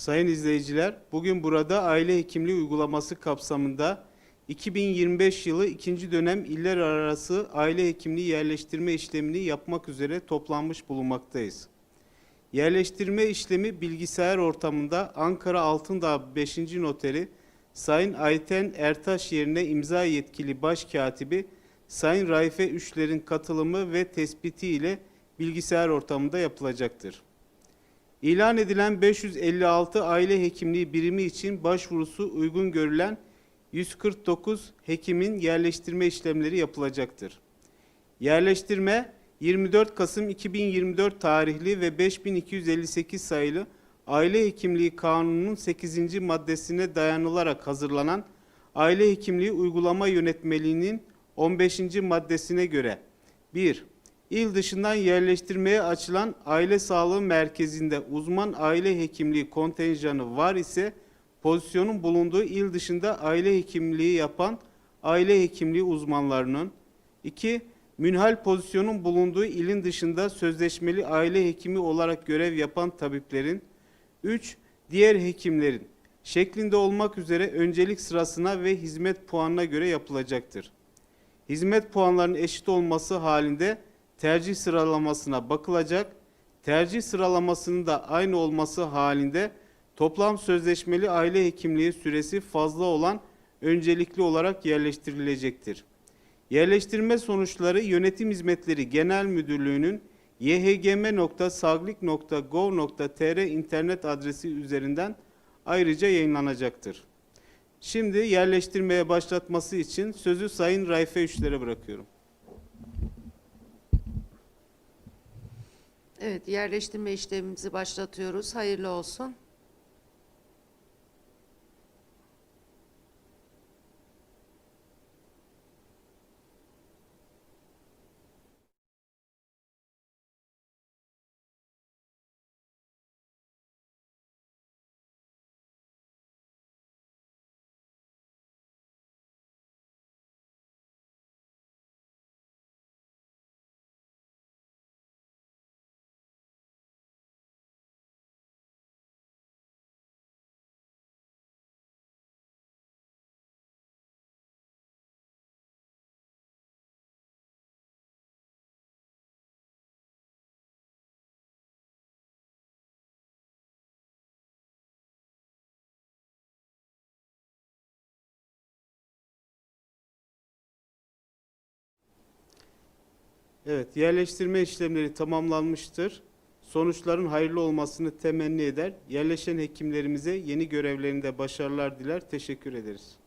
Sayın izleyiciler, bugün burada aile hekimliği uygulaması kapsamında 2025 yılı ikinci dönem iller arası aile hekimliği yerleştirme işlemini yapmak üzere toplanmış bulunmaktayız. Yerleştirme işlemi bilgisayar ortamında Ankara Altındağ 5. Noteri Sayın Ayten Ertaş yerine imza yetkili başkatibi Sayın Raife Üçler'in katılımı ve tespiti ile bilgisayar ortamında yapılacaktır. İlan edilen 556 aile hekimliği birimi için başvurusu uygun görülen 149 hekimin yerleştirme işlemleri yapılacaktır. Yerleştirme 24 Kasım 2024 tarihli ve 5258 sayılı Aile Hekimliği Kanunu'nun 8. maddesine dayanılarak hazırlanan Aile Hekimliği Uygulama Yönetmeliğinin 15. maddesine göre 1. İl dışından yerleştirmeye açılan aile sağlığı merkezinde uzman aile hekimliği kontenjanı var ise pozisyonun bulunduğu il dışında aile hekimliği yapan aile hekimliği uzmanlarının 2. Münhal pozisyonun bulunduğu ilin dışında sözleşmeli aile hekimi olarak görev yapan tabiplerin 3. Diğer hekimlerin şeklinde olmak üzere öncelik sırasına ve hizmet puanına göre yapılacaktır. Hizmet puanlarının eşit olması halinde tercih sıralamasına bakılacak. Tercih sıralamasının da aynı olması halinde toplam sözleşmeli aile hekimliği süresi fazla olan öncelikli olarak yerleştirilecektir. Yerleştirme sonuçları Yönetim Hizmetleri Genel Müdürlüğü'nün yhgm.saglik.gov.tr internet adresi üzerinden ayrıca yayınlanacaktır. Şimdi yerleştirmeye başlatması için sözü Sayın Raife Üçler'e bırakıyorum. Evet, yerleştirme işlemimizi başlatıyoruz. Hayırlı olsun. Evet, yerleştirme işlemleri tamamlanmıştır. Sonuçların hayırlı olmasını temenni eder. Yerleşen hekimlerimize yeni görevlerinde başarılar diler. Teşekkür ederiz.